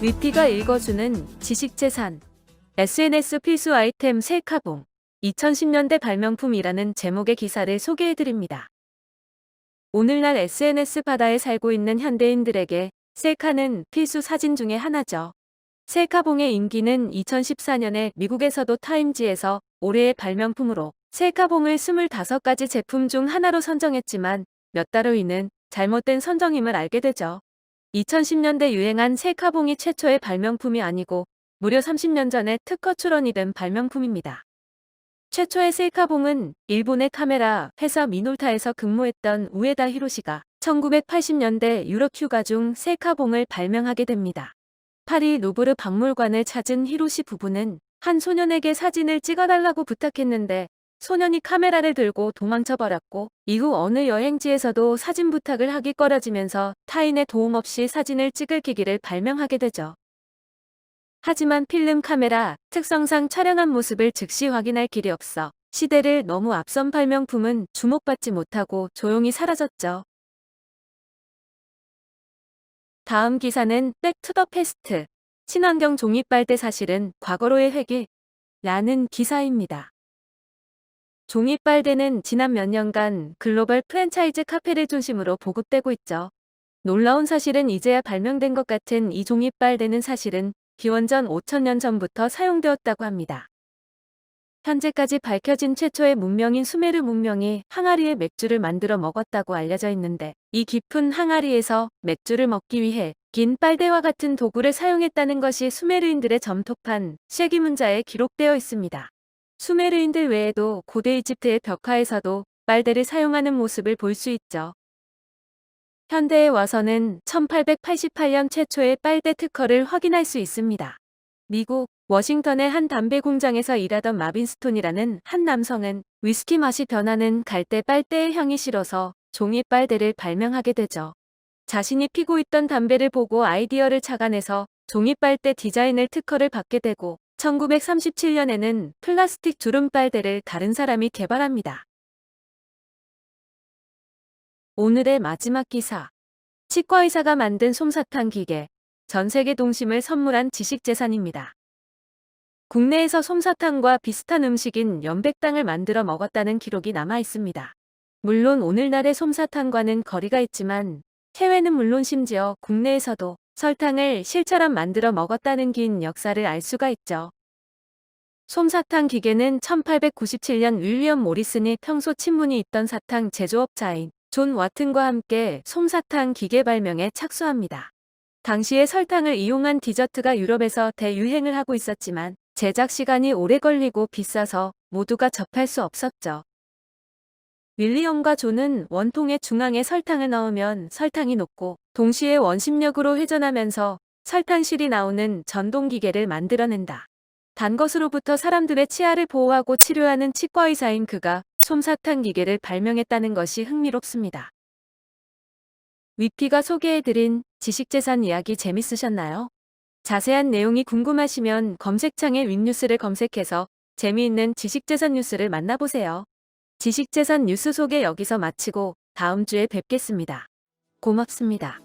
위피가 읽어주는 지식재산 SNS 필수 아이템 셀카봉 2010년대 발명품이라는 제목의 기사를 소개해드립니다. 오늘날 SNS 바다에 살고 있는 현대인들에게 셀카는 필수 사진 중의 하나죠. 셀카봉의 인기는 2014년에 미국에서도 타임지에서 올해의 발명품으로 셀카봉을 25가지 제품 중 하나로 선정했지만 몇 달 후에는 잘못된 선정임을 알게 되죠. 2010년대 유행한 셀카봉이 최초의 발명품이 아니고 무려 30년 전에 특허 출원이 된 발명품입니다. 최초의 셀카봉은 일본의 카메라 회사 미놀타에서 근무했던 우에다 히로시가 1980년대 유럽 휴가 중 셀카봉을 발명하게 됩니다. 파리 루브르 박물관을 찾은 히로시 부부는 한 소년에게 사진을 찍어달라고 부탁했는데 소년이 카메라를 들고 도망쳐버렸고 이후 어느 여행지에서도 사진 부탁을 하기 꺼려지면서 타인의 도움 없이 사진을 찍을 기기를 발명하게 되죠. 하지만 필름 카메라 특성상 촬영한 모습을 즉시 확인할 길이 없어 시대를 너무 앞선 발명품은 주목받지 못하고 조용히 사라졌죠. 다음 기사는 백투더 패스트 친환경 종이빨대 사실은 과거로의 회귀 라는 기사입니다. 종이빨대는 지난 몇 년간 글로벌 프랜차이즈 카페를 중심으로 보급되고 있죠. 놀라운 사실은 이제야 발명된 것 같은 이 종이빨대는 사실은 기원전 5천년 전부터 사용되었다고 합니다. 현재까지 밝혀진 최초의 문명인 수메르 문명이 항아리에 맥주를 만들어 먹었다고 알려져 있는데 이 깊은 항아리에서 맥주를 먹기 위해 긴 빨대와 같은 도구를 사용했다는 것이 수메르인들의 점토판 쉐기 문자에 기록되어 있습니다. 수메르인들 외에도 고대 이집트의 벽화에서도 빨대를 사용하는 모습을 볼 수 있죠. 현대에 와서는 1888년 최초의 빨대 특허를 확인할 수 있습니다. 미국 워싱턴의 한 담배 공장에서 일하던 마빈 스톤이라는 한 남성은 위스키 맛이 변하는 갈대 빨대의 향이 싫어서 종이 빨대를 발명하게 되죠. 자신이 피고 있던 담배를 보고 아이디어를 착안해서 종이 빨대 디자인을 특허를 받게 되고 1937년에는 플라스틱 주름 빨대를 다른 사람이 개발합니다. 오늘의 마지막 기사. 치과의사가 만든 솜사탕 기계. 전 세계 동심을 선물한 지식재산입니다. 국내에서 솜사탕과 비슷한 음식인 연백탕을 만들어 먹었다는 기록이 남아 있습니다. 물론 오늘날의 솜사탕과는 거리가 있지만 해외는 물론 심지어 국내에서도 설탕을 실처럼 만들어 먹었다는 긴 역사를 알 수가 있죠. 솜사탕 기계는 1897년 윌리엄 모리슨이 평소 친분이 있던 사탕 제조업자인 존 와튼과 함께 솜사탕 기계 발명에 착수합니다. 당시에 설탕을 이용한 디저트가 유럽에서 대유행을 하고 있었지만 제작 시간이 오래 걸리고 비싸서 모두가 접할 수 없었죠. 윌리엄과 존은 원통의 중앙에 설탕을 넣으면 설탕이 녹고 동시에 원심력으로 회전하면서 설탕실이 나오는 전동기계를 만들어낸다. 단 것으로부터 사람들의 치아를 보호하고 치료하는 치과의사인 그가 솜사탕 기계를 발명했다는 것이 흥미롭습니다. 위피가 소개해드린 지식재산 이야기 재밌으셨나요? 자세한 내용이 궁금하시면 검색창에 윗뉴스를 검색해서 재미있는 지식재산 뉴스를 만나보세요. 지식재산 뉴스 소개 여기서 마치고 다음 주에 뵙겠습니다. 고맙습니다.